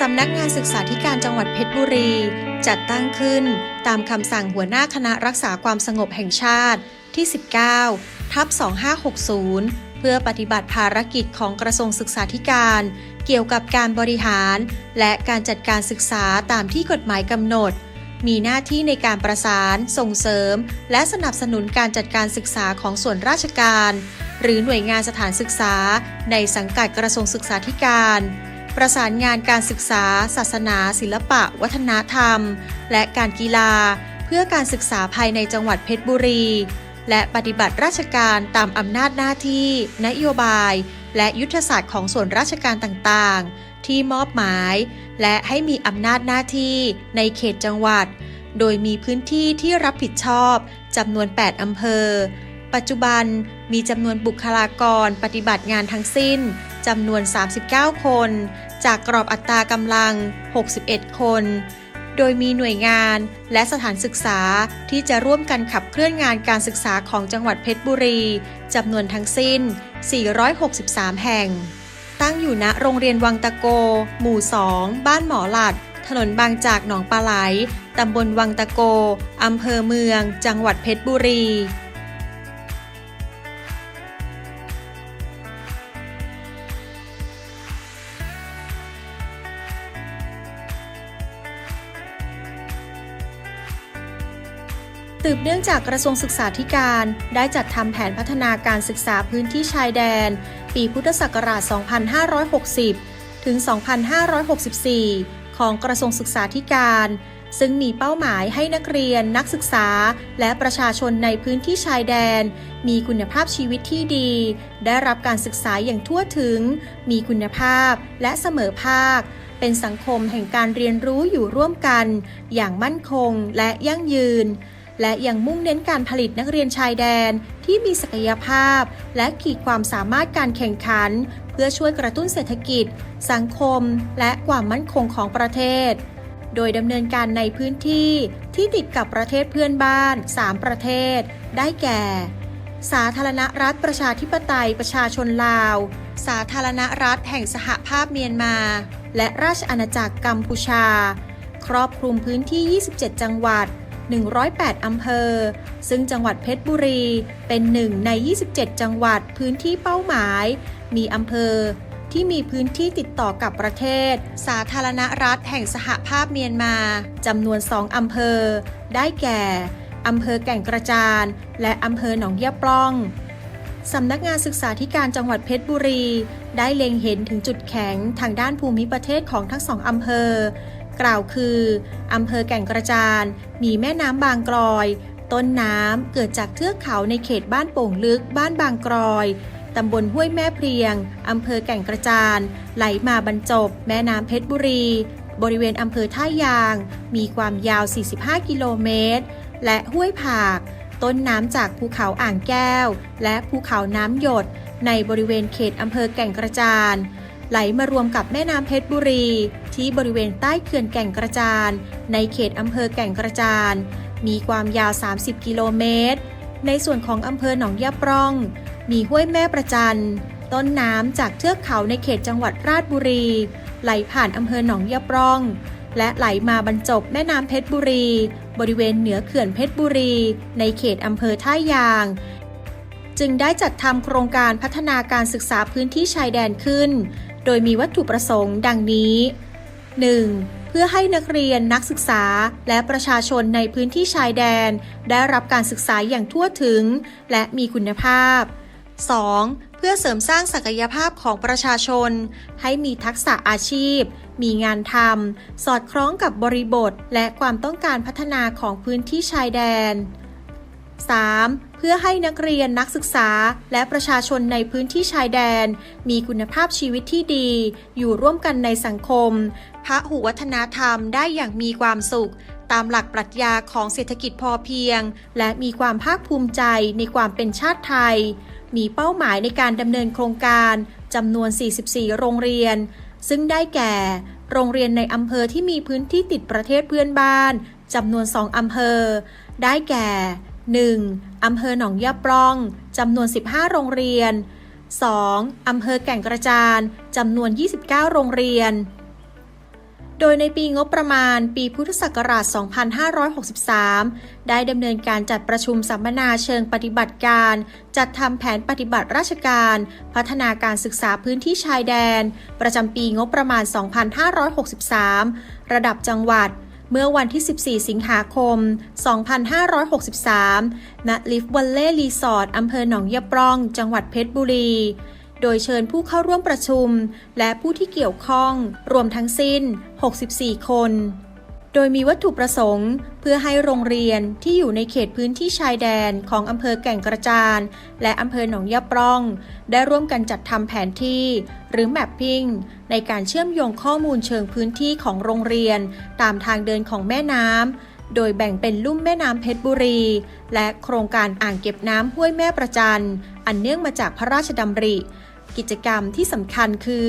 สำนักงานศึกษาธิการจังหวัดเพชรบุรี จัดตั้งขึ้นตามคำสั่งหัวหน้าคณะรักษาความสงบแห่งชาติที่ 19 ทับ 2560 เพื่อปฏิบัติภารกิจของกระทรวงศึกษาธิการ เกี่ยวกับการบริหาร และการจัดการศึกษาตามที่กฎหมายกำหนด มีหน้าที่ในการประสาน ส่งเสริม และสนับสนุนการจัดการศึกษาของส่วนราชการ หรือหน่วยงานสถานศึกษา ในสังกัดกระทรวงศึกษาธิการ ประสานงานการศึกษา ศาสนา ศิลปะ วัฒนธรรม และการกีฬา เพื่อการศึกษาภายในจังหวัดเพชรบุรี และปฏิบัติราชการตามอำนาจหน้าที่ นโยบาย และยุทธศาสตร์ของส่วนราชการต่างๆ ที่มอบหมาย และให้มีอำนาจหน้าที่ในเขตจังหวัดโดยมีพื้นที่ที่รับผิดชอบจำนวน 8 อำเภอ ปัจจุบันมีจำนวนบุคลากรปฏิบัติงานทั้งสิ้นจำนวน 39 คน จากกรอบอัตรากำลัง 61 คน โดยมีหน่วยงานและสถานศึกษาที่จะร่วมกันขับเคลื่อนงานการศึกษาของจังหวัดเพชรบุรีจำนวนทั้งสิ้น 463 แห่ง ตั้งอยู่ณโรงเรียนวังตะโก หมู่ 2 บ้านหมอหลัด ถนนบางจากหนองปลาไหล ตำบลวังตะโก อำเภอเมือง จังหวัดเพชรบุรี สืบเนื่องจากกระทรวงศึกษาธิการ ได้จัดทำแผนพัฒนาการศึกษาพื้นที่ชายแดน ปีพุทธศักราช 2560 ถึง 2564 ของกระทรวงศึกษาธิการ ซึ่งมีเป้าหมายให้นักเรียน นักศึกษา และประชาชนในพื้นที่ชายแดน มีคุณภาพชีวิตที่ดี ได้รับการศึกษาอย่างทั่วถึง มีคุณภาพและเสมอภาคเป็นสังคมแห่งการเรียนรู้อยู่ร่วมกัน อย่างมั่นคงและยั่งยืน และยังมุ่งเน้นการผลิตนักเรียนชายแดนที่มีศักยภาพ และขีดความสามารถการแข่งขัน เพื่อช่วยกระตุ้นเศรษฐกิจ สังคม และความมั่นคงของประเทศ โดยดำเนินการในพื้นที่ที่ติดกับประเทศเพื่อนบ้าน 3 ประเทศ ได้แก่ สาธารณรัฐประชาธิปไตยประชาชนลาว สาธารณรัฐแห่งสหภาพเมียนมา และราชอาณาจักรกัมพูชา ครอบคลุมพื้นที่ 27 จังหวัด 108 อำเภอ ซึ่งจังหวัดเพชรบุรีเป็นหนึ่งใน 27 จังหวัดพื้นที่เป้าหมาย มีอำเภอที่มีพื้นที่ติดต่อกับประเทศ สาธารณรัฐแห่งสหภาพเมียนมาจำนวนสองอำเภอ ได้แก่ อำเภอแก่งกระจาน และอำเภอหนองยะปล้องสำนักงานศึกษาธิการจังหวัดเพชรบุรี ได้เล็งเห็นถึงจุดแข็งทางด้านภูมิประเทศของทั้งสองอำเภอ กล่าวคืออำเภอแก่งกระจาน มีแม่น้ำบางกรอย ต้นน้ำเกิดจากเทือกเขาในเขตบ้านโป่งลึกบ้านบางกรอยตำบลห้วยแม่เพลียง อำเภอแก่งกระจาน ไหลมาบรรจบ แม่น้ำเพชรบุรี บริเวณอำเภอท่ายาง มีความยาว 45 กิโลเมตร และห้วยผาก ต้นน้ำจากภูเขาอ่างแก้ว และภูเขาน้ำหยด ในบริเวณเขตอำเภอแก่งกระจาน ไหลมารวมกับแม่น้ำเพชรบุรี ที่บริเวณใต้เขื่อนแก่งกระจาน ในเขตอำเภอแก่งกระจาน มีความยาว 30 กิโลเมตร ในส่วนของอำเภอหนองยาปร่อง มีห้วยแม่ประจัน ต้นน้ำจากเทือกเขาในเขตจังหวัดราชบุรี ไหลผ่านอำเภอหนองยาปร่อง และไหลมาบรรจบแม่น้ำเพชรบุรี บริเวณเหนือเขื่อนเพชรบุรี ในเขตอำเภอท่ายางจึงได้จัดทำโครงการพัฒนาการศึกษาพื้นที่ชายแดนขึ้น โดยมีวัตถุประสงค์ดังนี้ 1. เพื่อให้นักเรียนนักศึกษาและประชาชนในพื้นที่ชายแดน ได้รับการศึกษาอย่างทั่วถึง และมีคุณภาพ 2. เพื่อเสริมสร้างศักยภาพของประชาชน ให้มีทักษะอาชีพ มีงานทำสอดคล้องกับบริบท และความต้องการพัฒนาของพื้นที่ชายแดน 3. เพื่อให้นักเรียนนักศึกษาและประชาชนในพื้นที่ชายแดน มีคุณภาพชีวิตที่ดี อยู่ร่วมกันในสังคม พระหุวัฒนธรรมได้อย่างมีความสุข ตามหลักปรัชญาของเศรษฐกิจพอเพียง และมีความภาคภูมิใจในความเป็นชาติไทย มีเป้าหมายในการดำเนินโครงการจำนวน 44 โรงเรียน ซึ่งได้แก่ โรงเรียนในอำเภอที่มีพื้นที่ติดประเทศเพื่อนบ้านจำนวน 2 อำเภอ ได้แก่ 1. อำเภอหนองยาปล่องจำนวน 15 โรงเรียน 2. อำเภอแก่งกระจานจำนวน 29 โรงเรียน ดยในปีงบประมาณปีพุทธศักราช 2563 ได้ดำเนินการจัดประชุมสัมมนาเชิงปฏิบัติการ จัดทำแผนปฏิบัติราชการ พัฒนาการศึกษาพื้นที่ชายแดน ประจำปีงบประมาณ 2563 ระดับจังหวัดเมื่อวันที่ 14 สิงหาคม 2563 ณ ลิฟวันเล่รีสอร์ทอำเภอหนองยะปร่อง จังหวัดเพชรบุรี โดยเชิญผู้เข้าร่วมประชุม และผู้ที่เกี่ยวข้อง รวมทั้งสิ้น 64 คน โดยมีวัตถุประสงค์ เพื่อให้โรงเรียนที่อยู่ในเขตพื้นที่ชายแดนของอำเภอแก่งกระจาน และอำเภอหนองยะปร่อง ได้ร่วมกันจัดทำแผนที่ หรือ Mapping ในการเชื่อมโยงข้อมูลเชิงพื้นที่ของโรงเรียน ตามทางเดินของแม่น้ำโดยแบ่งเป็นลุ่มแม่น้ำเพชรบุรี และโครงการอ่างเก็บน้ำห้วยแม่ประจัน อันเนื่องมาจากพระราชดำริ กิจกรรมที่สำคัญคือ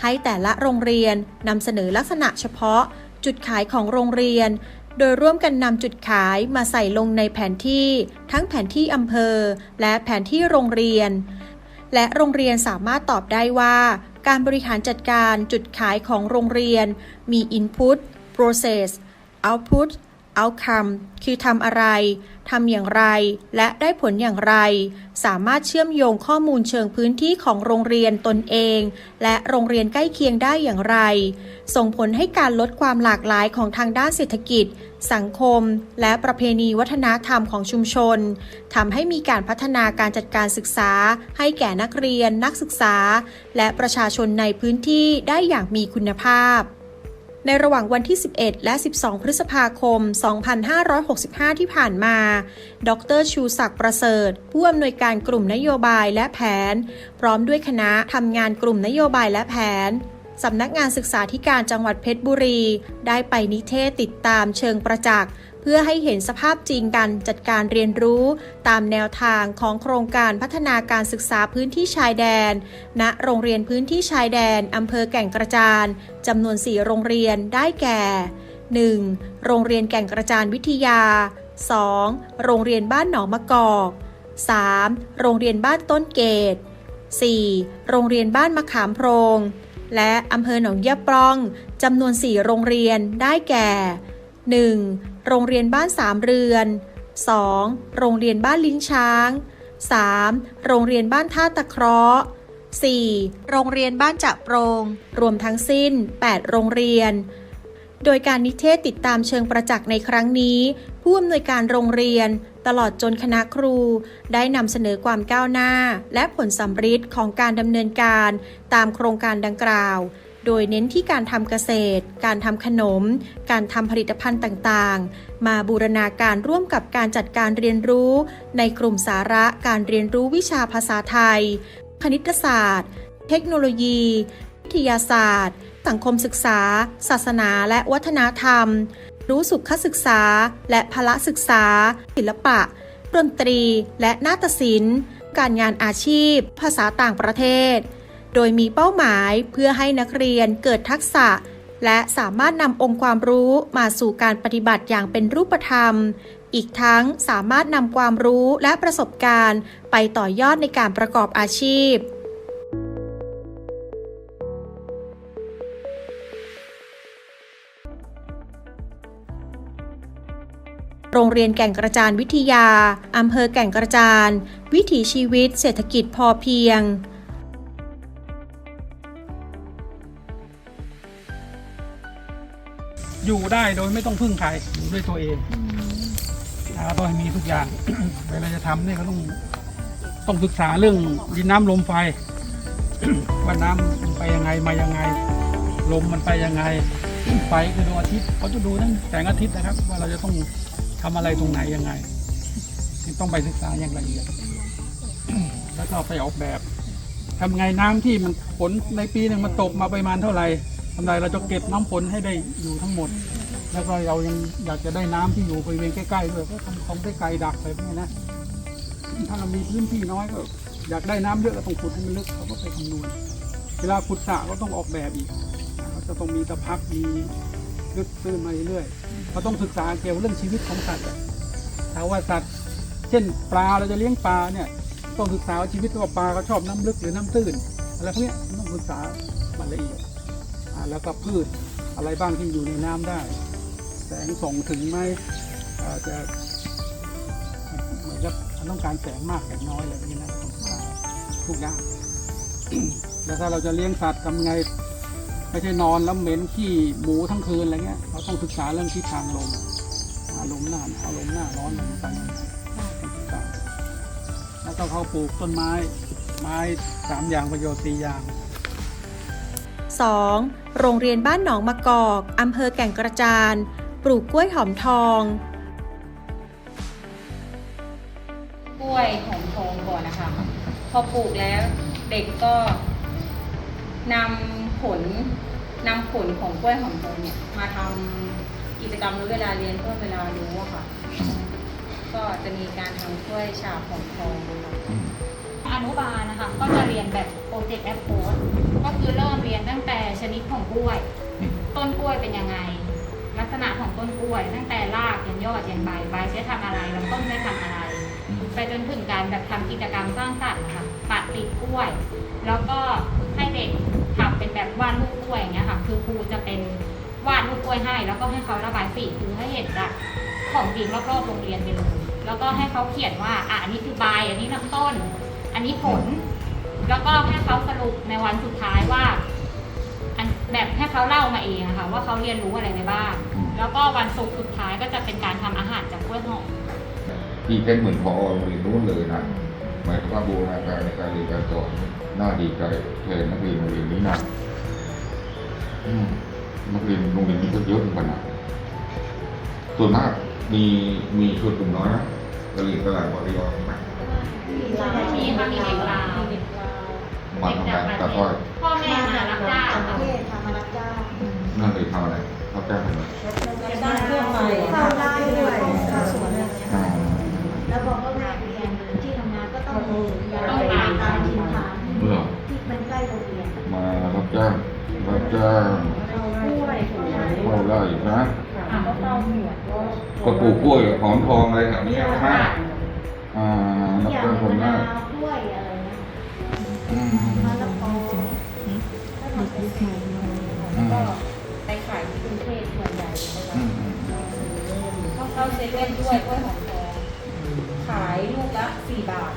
ให้แต่ละโรงเรียนนำเสนอลักษณะเฉพาะ จุดขายของโรงเรียน โดยร่วมกันนำจุดขายมาใส่ลงในแผนที่ ทั้งแผนที่อำเภอ และแผนที่โรงเรียน และโรงเรียนสามารถตอบได้ว่า การบริหารจัดการจุดขายของโรงเรียน มี Input Process Output Outcome คือทำอะไร ทำอย่างไร และได้ผลอย่างไร สามารถเชื่อมโยงข้อมูลเชิงพื้นที่ของโรงเรียนตนเอง และโรงเรียนใกล้เคียงได้อย่างไร ส่งผลให้การลดความหลากหลายของทางด้านเศรษฐกิจ สังคม และประเพณีวัฒนธรรมของชุมชนทำให้มีการพัฒนาการจัดการศึกษา ให้แก่นักเรียน นักศึกษา และประชาชนในพื้นที่ได้อย่างมีคุณภาพ ในระหว่างวันที่ 11 และ 12 พฤษภาคม 2565 ที่ผ่านมา ดรชูศักดิ์ประเสริฐ ผู้อำนวยการกลุ่มนโยบายและแผน พร้อมด้วยคณะทำงานกลุ่มนโยบายและแผนสำนักงานศึกษาธิการจังหวัดเพชรบุรี ได้ไปนิเทศติดตามเชิงประจักษ์ เพื่อให้เห็นสภาพจริงการจัดการเรียนรู้ ตามแนวทางของโครงการพัฒนาการศึกษาพื้นที่ชายแดน ณ โรงเรียนพื้นที่ชายแดนอำเภอแก่งกระจานจำนวน 4 โรงเรียนได้แก่ 1. โรงเรียนแก่งกระจานวิทยา 2. โรงเรียนบ้านหนองมะกอก 3. โรงเรียนบ้านต้นเกต 4. โรงเรียนบ้านมะขามโพรง และอำเภอหนองยะปร่องจำนวน 4 โรงเรียนได้แก่ 1. โรงเรียนบ้านสามเรือน 2. โรงเรียนบ้านลิ้นช้าง 3. โรงเรียนบ้านท่าตะเคราะห์ 4. โรงเรียนบ้านจะโปรง รวมทั้งสิ้น 8 โรงเรียน โดยการนิเทศติดตามเชิงประจักษ์ในครั้งนี้ ผู้อำนวยการโรงเรียน ตลอดจนคณะครู ได้นำเสนอความก้าวหน้า และผลสำฤทธิ์ของการดำเนินการ ตามโครงการดังกล่าว โดยเน้นที่การทำเกษตร การทำขนม การทำผลิตภัณฑ์ต่างๆ มาบูรณาการร่วมกับการจัดการเรียนรู้ ในกลุ่มสาระการเรียนรู้วิชาภาษาไทย คณิตศาสตร์ เทคโนโลยี วิทยาศาสตร์ สังคมศึกษา ศาสนาและวัฒนธรรม รู้สุขศึกษา และพละศึกษา ศิลปะดนตรีและนาฏศิลป์ การงานอาชีพ ภาษาต่างประเทศ โดยมีเป้าหมายเพื่อให้นักเรียนเกิดทักษะ และสามารถนำองค์ความรู้มาสู่การปฏิบัติอย่างเป็นรูปธรรม อีกทั้งสามารถนำความรู้และประสบการณ์ ไปต่อยอดในการประกอบอาชีพโรงเรียนแก่งกระจานวิทยา อำเภอแก่งกระจาน วิถีชีวิตเศรษฐกิจพอเพียง ได้โดยไม่ต้องพึ่งใครอยู่ด้วยตัวเองนะต้องให้มีทุกอย่าง เวลาจะทำเนี่ยก็ต้องต้องศึกษาเรื่องดินน้ำลมไฟ ว่าน้ำมันไปยังไงมายังไง ลมมันไปยังไงไฟคือดวงอาทิตย์เขาจะดูทั้งแสงอาทิตย์นะครับ ว่าเราจะต้องทำอะไรตรงไหนยังไงต้องไปศึกษาอย่างละเอียดแล้วก็ไปออกแบบทำไงน้ำที่มันฝนในปีหนึ่งมันตกมาประมาณเท่าไหร่ทำไรเราจะเก็บน้ำฝนให้ได้อยู่ทั้งหมด แล้วก็เรายังอยากจะได้น้ำที่อยู่บริเวณใกล้ๆด้วยก็ทำของได้ไกลดักอะไรพวกนี้นะ ถ้าเรามีพื้นที่น้อยก็ อยากได้น้ำเยอะก็ต้องขุดให้มันลึกเขาก็ไปคำนวณ เวลาขุดสระก็ต้องออกแบบอีกเขาจะต้องมีตะพักมีลึกตื้นมาเรื่อยๆเขาต้องศึกษาเกี่ยวกับเรื่องชีวิตของสัตว์ถ้าว่าสัตว์ เช่นปลาเราจะเลี้ยงปลาเนี่ยต้องศึกษาชีวิตตัวปลาเขาชอบน้ำลึกหรือน้ำตื้นอะไรพวกนี้ต้องศึกษาละเอียดแล้วก็พืชอะไรบ้างที่อยู่ในน้ำได้ แสงส่งถึงไหมอาจจะเหมือนกับต้องการแสงมากแสงน้อยอะไรนี้นะต้องศึกษาทุกอย่างแล้วถ้าเราจะเลี้ยงสัตว์ทำไงไม่ใช่นอนแล้วเหม็นขี้หมูทั้งคืนอะไรเงี้ยเราต้องศึกษาเรื่องทิศทางลมอ่าลมหน้าหนาวลมหน้าร้อนลมไปต้องศึกษาแล้วก็เขาปลูกต้นไม้ ไม้สามอย่างประโยชน์สี่อย่าง 2. โรงเรียนบ้านหนองมะกอกอำเภอแก่งกระจาน ปลูกกล้วยหอมทอง กล้วยหอมทองก่อนนะคะ พอปลูกแล้วเด็กก็นำผลนำผลของกล้วยหอมทองเนี่ยมาทำกิจกรรมรู้เวลาเรียนเพื่อเวลารู้อะค่ะ ก็จะมีการทำกล้วยฉาบหอมทองนะคะอนุบาลนะคะก็จะเรียนแบบโปรเจกต์แอปโค้ดก็คือเริ่มเรียนตั้งแต่ชนิดของกล้วย ต้นกล้วยเป็นยังไง ลักษณะของต้นกล้วย ตั้งแต่รากยันยอดยันใบใบใช้ทำอะไรลำต้นได้ทำอะไร ไปจนถึงการแบบทำกิจกรรมสร้างสรรค์นะคะปัดติดกล้วย แล้วก็ให้เด็กทำเป็นแบบวาดรูปกล้วยอย่างเงี้ยค่ะ คือครูจะเป็นวาดรูปกล้วยให้ แล้วก็ให้เขาระบายสีคือให้เห็นแบบของจริงรอบๆโรงเรียนไปเลยแล้วก็ให้เขาเขียนว่าอะอันนี้คือใบอันนี้ลำต้น อันนี้ผล แล้วก็ให้เขาสรุปในวันสุดท้ายว่า แบบให้เขาเล่ามาเองอะค่ะว่าเขาเรียนรู้อะไรไปบ้าง แล้วก็วันศุกร์สุดท้ายก็จะเป็นการทำอาหารจากกล้วยหอมพี่เป็นเหมือนพอโรงเรียนนู้นเลยนะหมายถึงว่าบูรณาการในการเรียนการสอนน่าดีใจแทนนักเรียนโรงเรียนนี้นะอืมนักเรียนโรงเรียนนี้ก็เยอะเหมือนกันนะส่วนมากมีมีชนกลุ่มน้อยนะกะเหรี่ยงกะหลาบริวารนะ มีค่ะมีเด็กลาว มาทำงานตัดอ้อยพ่อแม่มารับจ้างค่ะนั่นเลยทำอะไรเขาจ้างทำอะไรได้ทั่วไปเข้าได้ด้วยเข้าสวนอะไรอย่างเงี้ยอ่าแล้วพอเขาแม่เรียนที่ทำงานก็ต้องย้ายไปตามถิ่นฐานเมื่อที่มันใกล้โรงเรียนมารับจ้างรับจ้างเอากล้วยถูกไหมเข้าไร่นะอ่าก็เข้าหัวก็ปลูกกล้วยหอมทองอะไรแถวนี้ใช่ไหมอ่ารับอย่างจ้างคนมะได้นาวกล้วยอะไรเงี้ยอื มะละกอถ้าทำเป็นไข่อืมก็ไปขายที่กรุงเทพส่วนใหญ่นะคะอืมอืมก็เข้าเซเว่นด้วยกล้วยหอมทองขายลูกละสี่บาท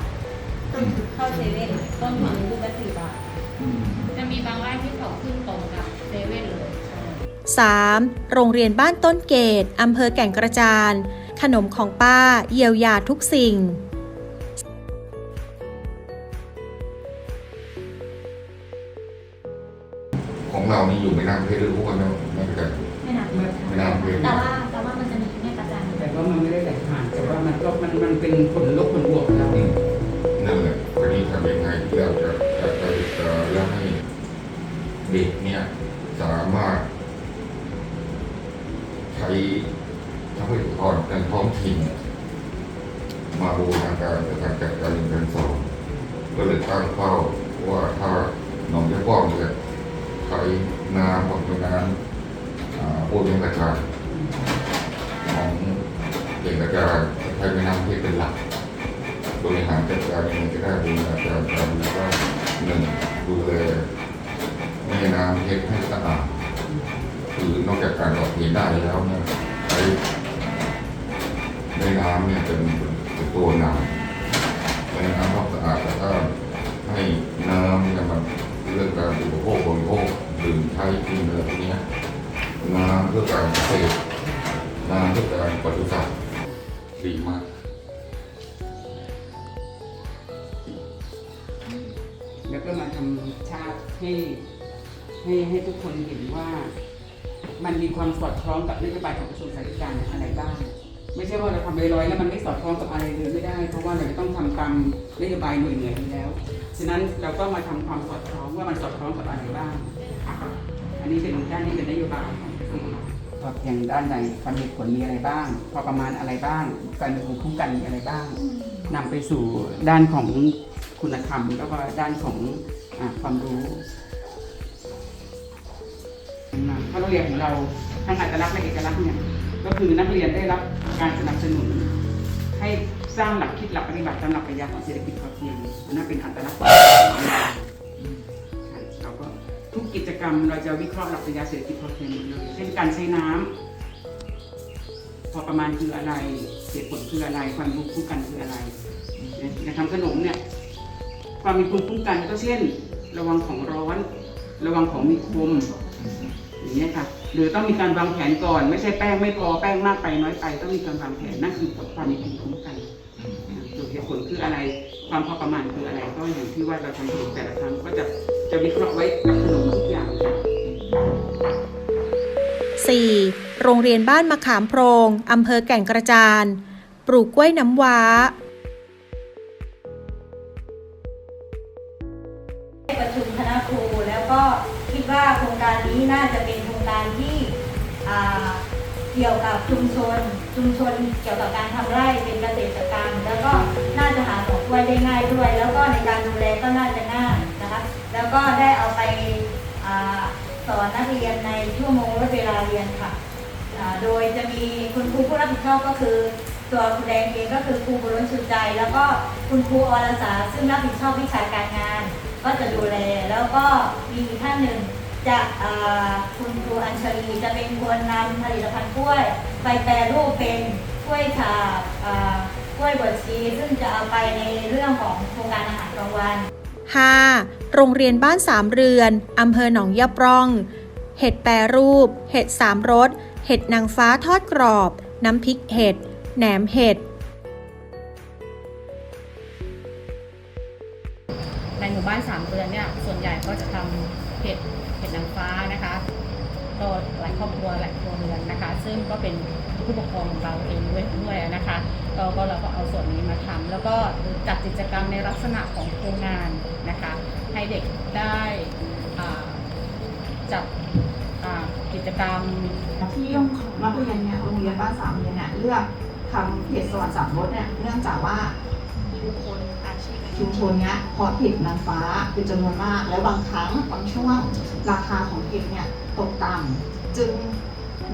เข้าเซเว่นต้นทุนลูกละสี่บาท จะมีบางไร่ที่เขาขึ้นตรงกับเซเว่นเลย 3. โรงเรียนบ้านต้นเกตอำเภอแก่งกระจาน ขนมของป้าเยียวยาทุกสิ่ง เรานี่อยู่ไม่นานเพชรหรือพวกกันนะไม่เป็นไรไม่หนักไม่นานเพชรแต่ว่าแต่ว่ามันจะมีแม่กระจายแต่ว่ามันไม่ได้แตกต่างแต่ว่ามันก็มันมันเป็นผลลบผลบวกแล้วอืมนั่นแหละทีนี้ทำยังไงที่เราจะจะจะจะแล้วให้เด็กเน้ำเพื่อการปศุสัตว์ดีมากแล้วก็มาทำชาติให้ให้ให้ทุกคนเห็นว่า มันมีความสอดคล้องกับนโยบายของกระทรวงสาธารณสุขอะไรบ้าง ไม่ใช่ว่าเราทำลอยๆแล้วมันไม่สอดคล้องกับอะไรเลยไม่ได้ เพราะว่าเราจะต้องทำตามนโยบายหน่วยเหนื่อยอยู่แล้ว ฉะนั้นเราก็มาทำความสอดคล้องว่ามันสอดคล้องกับอะไรบ้าง อันนี้เป็นด้านนี้เป็นนโยบาย องกระทรวงตอบแทนด้านในความเหตุผลมีอะไรบ้าง พอประมาณอะไรบ้าง การมีภูมิคุ้มกันมีอะไรบ้างนำไปสู่ด้านของคุณธรรม แล้วก็ด้านของอาความรู้ถ้าโรงเรียนของเราทั้งอัตลักษณ์และเอกลักษณ์เนี่ยก็คือนักเรียนได้รับการสนับสนุน ให้สร้างหลักคิดหลักปฏิบัติตามหลักปรัชญาของเศรษฐกิจพอเพียงอันนั่นเป็นอัตลักษณ์ รรม เราจะวิเคราะห์หลักปรัชญาเศรษฐกิจพอเพียงหมดเลยเช่นการใช้น้ำพอประมาณคืออะไรเหตุผลคืออะไร ความรู้คู่กันคืออะไรในทำขนมเนี่ย ความมีภูมิคุ้มกันก็เช่น ระวังของร้อน ระวังของมีคมอย่างเงี้ยค่ะหรือต้องมีการวางแผนก่อน ไม่ใช่แป้งไม่พอแป้งมากไปน้อยไป ต้องมีการวางแผนนั่นคือความมีภูมิคุ้มกันส่วนเหตุผลคืออะไร ความพอประมาณคืออะไรก็อย่างที่ว่าเราทำขนมแต่ละครั้งก็จะจะวิเคราะห์ไว้กับขนมทุกอย่างค่ะ 4. โรงเรียนบ้านมะขามโพรงอำเภอแก่งกระจาน ปลูกกล้วยน้ำว้า ประชุมคณะครูแล้วก็คิดว่าโครงการนี้น่าจะเป็นโครงการที่อ่าเกี่ยวกับชุมชน ชุมชนเกี่ยวกับการทำไร่เป็นเกษตรกรรม แล้วก็น่าจะหาดอกกล้ วยได้ง่ายด้วย แล้วก็ในการดูแลก็น่าจะง่ายนะคะแล้วก็ได้เอาไปอสอนนักเรียนในชั่วโมงลดเวลาเรียนค่ะโดยจะมีคุณครูผู้รับผิดชอบก็คือ ตัวคุณแดงเองก็คือครูบุรุษสุใจ แล้วก็คุณครูอรสาซึ่งรับผิดชอบวิชาการงาน ก็จะดูแลแล้วก็มีท่านหนึ่งจะคุณครูอัญชลีจะเป็นคนนำผลิตภัณฑ์กล้วย ไปแปรรูปเป็นกล้วยฉาบ กล้วยบดชีซึ่งจะเอาไปในเรื่องของโครงการอาหารกลางวัน 5. โรงเรียนบ้านสามเรือน อำเภอหนองยาปร่อง เห็ดแปรรูป เห็ดสามรส เห็ดนางฟ้าทอดกรอบ น้ำพริกเห็ด แหนมเห็ด ในหมู่บ้านสามเรือนเนี่ย ส่วนใหญ่ก็จะทำเห็ด เห็ดนางฟ้านะคะ ก็หลายครอบครัวหลายครัวเรือนนะคะ ซึ่งก็เป็น ผู้ปกครองของเราเองด้วยด้วยนะคะก็ก็เราก็เอาส่วนนี้มาทำแล้วก็จัดกิจกรรมในลักษณะของโครงงานนะคะให้เด็กได้จัดกิจกรรมที่นักเรียนเนี่ยโรงเรียนบ้านสามเรียนเนี่ยเลือกทำเพจสวรรค์สามรสเนี่ยเนื่องจากว่าชุมชนเนี้ยเพาะเห็ดนางฟ้าเป็นจำนวนมาก แล้วบางครั้งบางช่วงราคาของเห็ดเนี่ยตกต่ำจึง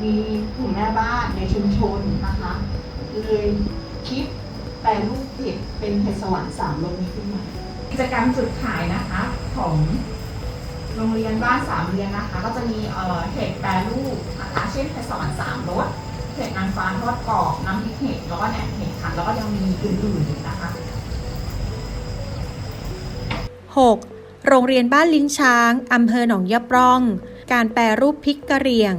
มีกลุ่มแม่บ้านในชุมชนนะคะเลยคิดแปลรูปเห็ดเป็นเห็ดสวรรค์สามรสนี้ขึ้นมากิจกรรมจุดขายนะคะของโรงเรียนบ้านสามเรียนนะคะ ก็จะมีเอ่อเห็ดแปรรูปนะคะเช่นเห็ดสวรรค์สามรสเห็ดนางฟ้าทอดกรอบน้ำพริกเห็ดแล้วก็แหนมเห็ดค่ะแล้วก็ยังมีอื่นๆอีกนะคะ 6. โรงเรียนบ้านลิ้นช้างอำเภอหนองยาปร่อง การแปรรูปพริกกะเหรี่ยง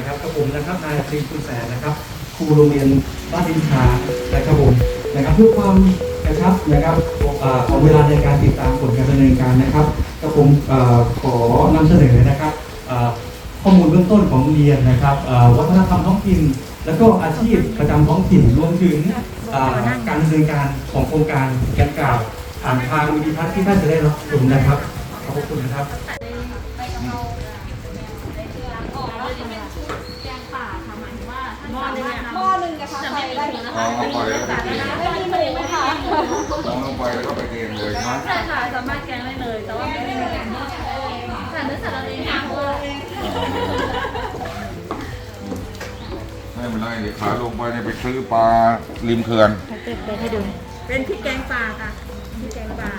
นะครับกระผมนะครับนายปรีคุณแสนนะครับครูโรงเรียนบ้านดินชานะครับผมนะครับเพื่อความกระชับนะครับของเวลาในการติดตามผลการดำเนินการนะครับกระผมขอนำเสนอนะครับข้อมูลเบื้องต้นของโรงเรียนนะครับวัฒนธรรมท้องถิ่นแล้วก็อาชีพประจำท้องถิ่นรวมถึงการดำเนินการของโครงการดังกล่าวผ่านทางวิดีทัศน์ที่ท่านจะได้รับชมนะครับขอบคุณนะครับ หม้อนึงอะหม้อหนึ่งนะคะใส่ได้มองลงไปแล้วก็ไปเกณฑ์ไม่มีหมูไหมคะมองลงไปแล้วก็ไปเกณฑ์เลยนะใช่ค่ะสามารถแกงได้เลย แต่ว่าไม่ได้แกงแต่เนื้อสัตว์เราเองค่ะไม่เป็นไรเดี๋ยวขาลงไปเนี่ยไปซื้อปลาริมเขื่อน เป็นพริกแกงป่าค่ะพริกแกงป่า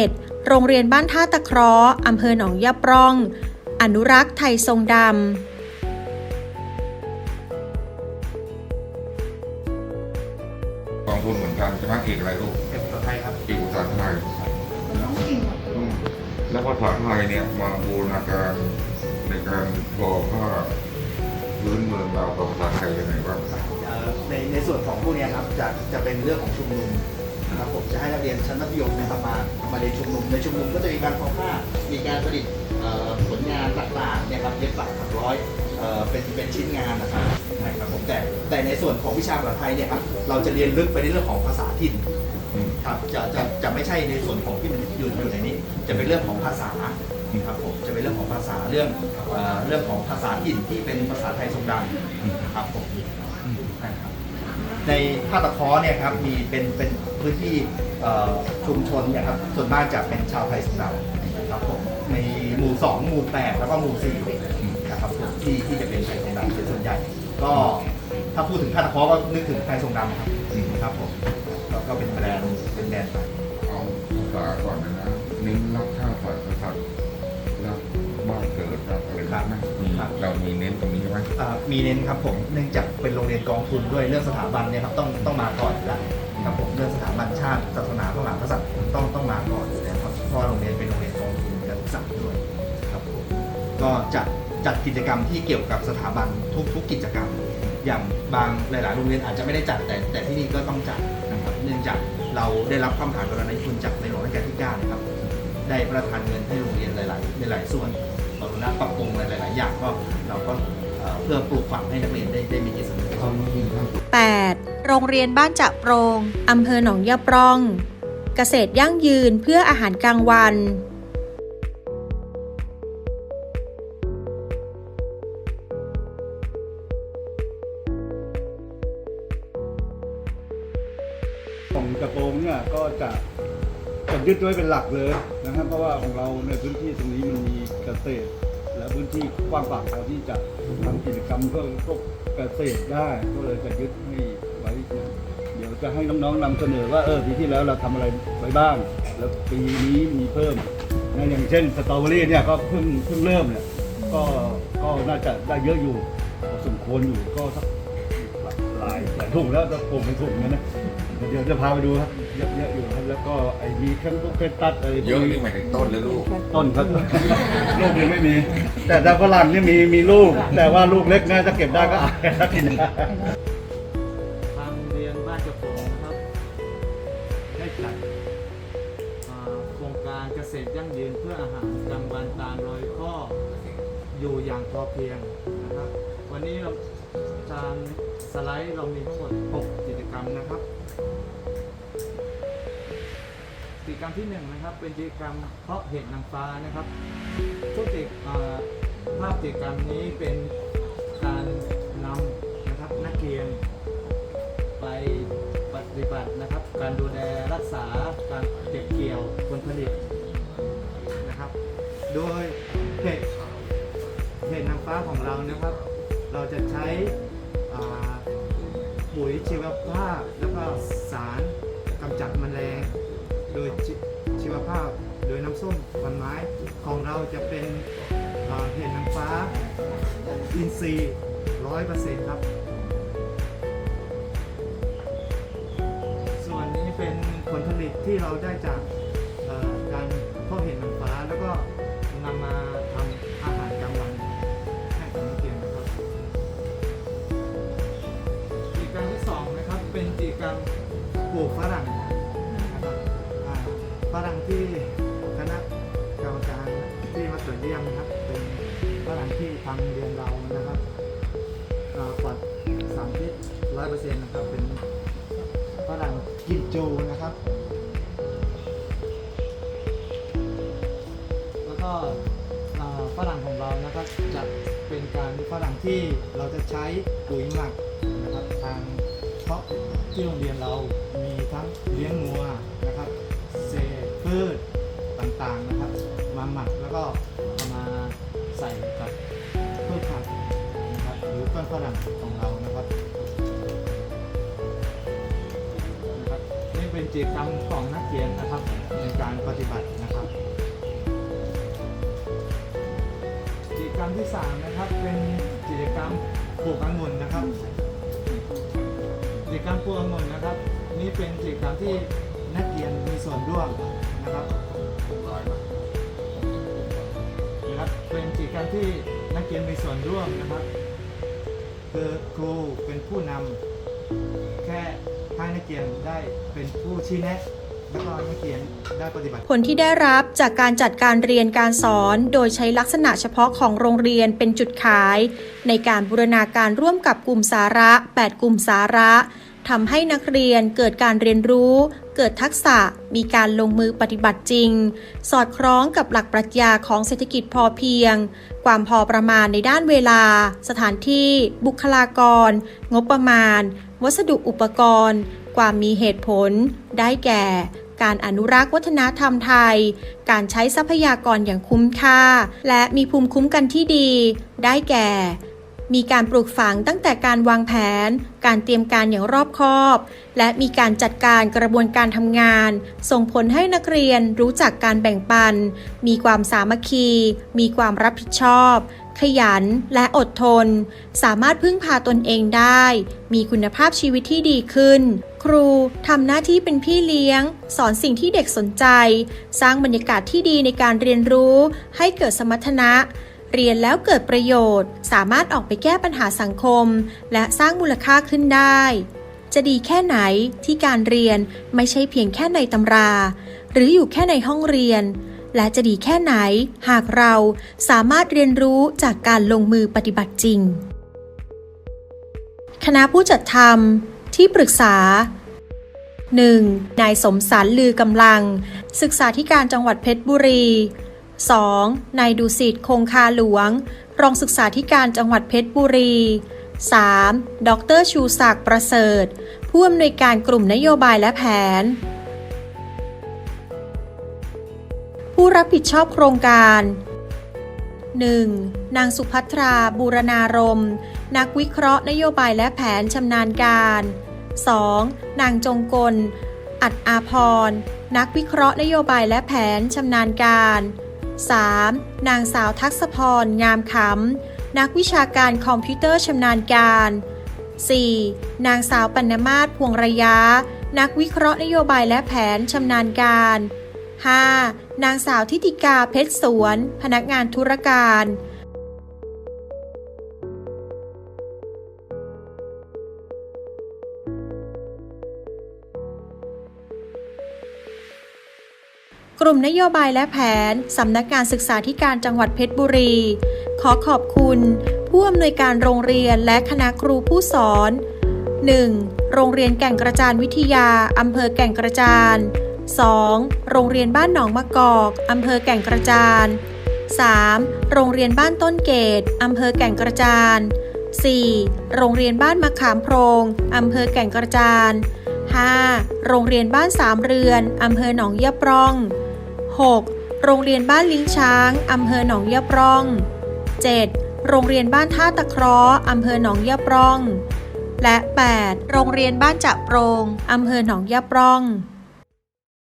7. โรงเรียนบ้านท่าตะเคราะห์อำเภอหนองยาปร่อง อนุรักษ์ไทยทรงดำ รับเราจะเรียนลึกไปในเรื่องของภาษาถิ่นครับจะจะจะไม่ใช่ในส่วนของที่มันอยู่อยู่ในนี้ จะเป็นเรื่องของภาษาครับผมจะเป็นเรื่องของภาษาเรื่องเอ่อเรื่องของภาษาถิ่นที่เป็นภาษาไทยทรงดำครับผมนะครับในภาคตะเคอเนี่ยครับมีเป็นเป็นพื้นที่เอ่อชุมชนเนี่ยครับส่วนมากจะเป็นชาวไทยทรงดำครับผมในหมู่สองหมู่แปดแล้วก็หมู่สี่นะครับผมที่ที่จะเป็นไทยทรงดำเป็นส่วนใหญ่ ก็ถ้าพูดถึงภาคตะเคอก็นึกถึงไทยทรงดำครับ ครับผมก็ก็เป็นแบรนด์เป็นแบรนด์ไปเอาภาษาก่อนนะนะเน้นรักชาติศาสตร์กษัตริย์รักบ้านเกิดรักอะไรบ้างนะมีครับเรามีเน้นตรงนี้ไหมอ่ามีเน้นครับผมเนื่องจากเป็นโรงเรียนกองทุนด้วยเรื่องสถาบันเนี่ยครับต้องต้องมาก่อนอยู่แล้วครับผมเรื่องสถาบันชาติศาสนาพระมหากษัตริย์ต้องต้องมาก่อนอยู่แล้วครับเพราะว่าโรงเรียนเป็นโรงเรียนกองทุนการศึกษาด้วยครับผมก็จัดจัดกิจกรรมที่เกี่ยวกับสถาบันทุกทุกกิจกรรม อย่างบางหลาย ๆ โรงเรียนอาจจะไม่ได้จัดแต่แต่ที่นี่ก็ต้องจัดนะครับเนื่องจากเราได้รับความผ่านกรณีทุนจากในหลวงรัชกาลที่9นะครับได้ประทานเงินให้โรงเรียนหลาย ๆ หลาย ๆ ส่วนบรุณะปรับปรุงหลาย ๆ อย่างก็เราก็เพื่อปลูกฝังให้นักเรียนได้ได้มีจิตสำนึก 8. โรงเรียนบ้านจะโปรงอำเภอหนองยาปร่อง เกษตรยั่งยืนเพื่ออาหารกลางวัน ยึดไว้เป็นหลักเลยนะครับเพราะว่าของเราในพื้นที่ตรงนี้มันมีเกษตร และพื้นที่กว้างขวางพอที่จะทำกิจกรรมเพื่อพวกเกษตรได้ก็เลยจะยึดให้ไว้เดี๋ยวจะให้น้องๆนำเสนอว่าเออปีที่แล้วเราทำอะไรไว้บ้าง แล้วปีนี้มีเพิ่มนะอย่างเช่นสตรอเบอรี่เนี่ยก็เพิ่งเพิ่งเริ่มเนี่ยก็ก็น่าจะได้เยอะอยู่พอสมควรอยู่ก็สักหลายหลายถุงแล้วจะผมเป็นถุงนะนะ เดี๋ยวจะพาไปดูครับเยอะเยอะอยู่ครับแล้วก็ไอ้มีเครื่องพวกเครื่องตัดอะไรพวกเยอะนี่หมายถึงต้นหรือลูกต้นครับลูกยังไม่มี แต่ถ้าฝรั่งนี่มีมีลูก แต่ว่าลูกเล็กนะจะเก็บได้ก็อายนะกินได้ทางเรียนบ้านเจ้าโปงนะครับได้จัดอ่าโครงการเกษตรยั่งยืนเพื่ออาหารกลางวันตามรอยข้ออยู่อย่างพอเพียงนะครับ วันนี้เราทางสไลด์เรามีทั้งหมด 6 กิจกรรมนะครับ กิจกรรมที่1นนะครับเป็นกิจกรรมเพาะเห็ดนางฟ้านะครับทุกกิจภาพกิจกรรมนี้เป็นการนำนะครับนักเรียน ไปปฏิบัตินะครับ การดูแลรักษาการเก็บเกี่ยวผลผลิตนะครับ โดยเห็ดเห็ดนางฟ้าของเรานะครับ เราจะใช้ปุ๋ยชีวภาพแล้วก็สารกำจัดแมลง โดยชีชีวภาพ โดยน้ำส้มควันไม้ของเราจะเป็นเห็ดนางฟ้า อินทรีย์ร้อยเปอร์เซ็นต์ครับ ส่วนนี้เป็นผลผลิตที่เราได้จาก ฝรั่งที่ทางเรียนเรานะครับอ่าปลดสารพิษร้อยเปอร์เซ็นต์นะครับเป็นฝรั่งกินจูนะครับ แล้วก็ฝรั่งของเรานะครับจะเป็นการฝรั่งที่เราจะใช้ปุ๋ยหมักนะครับทางเพราะที่โรงเรียนเรามีทั้งเลี้ยงงัว ฝรั่งของเรานะครับนะครับ นี่เป็นกิจกรรมของนักเรียนนะครับในการปฏิบัตินะครับกิจกรรมที่สามนะครับเป็นกิจกรรมปลูกองุ่นนะครับกิจกรรมปลูกองุ่นนะครับ นี่เป็นกิจกรรมที่นักเรียนมีส่วนร่วมนะครับนะครับเป็นกิจกรรมที่นักเรียนมีส่วนร่วมนะครับ คือครูเป็นผู้นำแค่ให้นักเรียนได้เป็นผู้ชี้แนะแล้วก็นักเรียนได้ปฏิบัติ ผลที่ได้รับจากการจัดการเรียนการสอน โดยใช้ลักษณะเฉพาะของโรงเรียนเป็นจุดขาย ในการบูรณาการร่วมกับกลุ่มสาระ 8 กลุ่มสาระ ทำให้นักเรียนเกิดการเรียนรู้ เกิดทักษะ มีการลงมือปฏิบัติจริง สอดคล้องกับหลักปรัชญาของเศรษฐกิจพอเพียง ความพอประมาณในด้านเวลา สถานที่ บุคลากร งบประมาณ วัสดุอุปกรณ์ ความมีเหตุผล ได้แก่ การอนุรักษ์วัฒนธรรมไทย การใช้ทรัพยากรอย่างคุ้มค่า และมีภูมิคุ้มกันที่ดี ได้แก่ มีการปลูกฝังตั้งแต่การวางแผน การเตรียมการอย่างรอบคอบ และมีการจัดการกระบวนการทำงาน ส่งผลให้นักเรียนรู้จักการแบ่งปัน มีความสามัคคี มีความรับผิดชอบ ขยันและอดทน สามารถพึ่งพาตนเองได้ มีคุณภาพชีวิตที่ดีขึ้น ครูทำหน้าที่เป็นพี่เลี้ยง สอนสิ่งที่เด็กสนใจ สร้างบรรยากาศที่ดีในการเรียนรู้ ให้เกิดสมรรถนะ เรียนแล้วเกิดประโยชน์ สามารถออกไปแก้ปัญหาสังคม และสร้างมูลค่าขึ้นได้ จะดีแค่ไหนที่การเรียนไม่ใช่เพียงแค่ในตำรา หรืออยู่แค่ในห้องเรียน และจะดีแค่ไหน หากเราสามารถเรียนรู้จากการลงมือปฏิบัติจริง คณะผู้จัดทำที่ปรึกษา 1. นายสมสารลือกำลัง ศึกษาธิการจังหวัดเพชรบุรี 2. นายดุสิตคงคาหลวง รองศึกษาธิการจังหวัดเพชรบุรี 3. ดรชูศักดิ์ประเสริฐ ผู้อำนวยการกลุ่มนโยบายและแผน ผู้รับผิดชอบโครงการ 1. นางสุภัทรา บูรณารม นักวิเคราะห์นโยบายและแผนชำนาญการ 2. นางจงกล อัดอาพร นักวิเคราะห์นโยบายและแผนชำนาญการ 3. นางสาวทักษพร งามขำ นักวิชาการคอมพิวเตอร์ชำนาญการ 4. นางสาวปัณมาศพวงระยะ นักวิเคราะห์นโยบายและแผนชำนาญการ 5. นางสาวทิติกาเพชรสวน พนักงานธุรการ กลุ่มนโยบายและแผน สำนักงานศึกษาธิการจังหวัดเพชรบุรี ขอขอบคุณ ผู้อำนวยการโรงเรียนและคณะครูผู้สอน 1. โรงเรียนแก่งกระจานวิทยา อำเภอแก่งกระจาน 2. โรงเรียนบ้านหนองมะกอก อำเภอแก่งกระจาน 3. โรงเรียนบ้านต้นเกต อำเภอแก่งกระจาน 4. โรงเรียนบ้านมะขามโพรง อำเภอแก่งกระจาน 5. โรงเรียนบ้านสามเรือน อำเภอหนองยะปร่อง 6. โรงเรียนบ้านลิงช้าง อำเภอหนองยะปร่อง 7. โรงเรียนบ้านท่าตะเคราะห์อำเภอหนองยะปร่อง และ 8. โรงเรียนบ้านจะโปรงอำเภอหนองยะปร่อง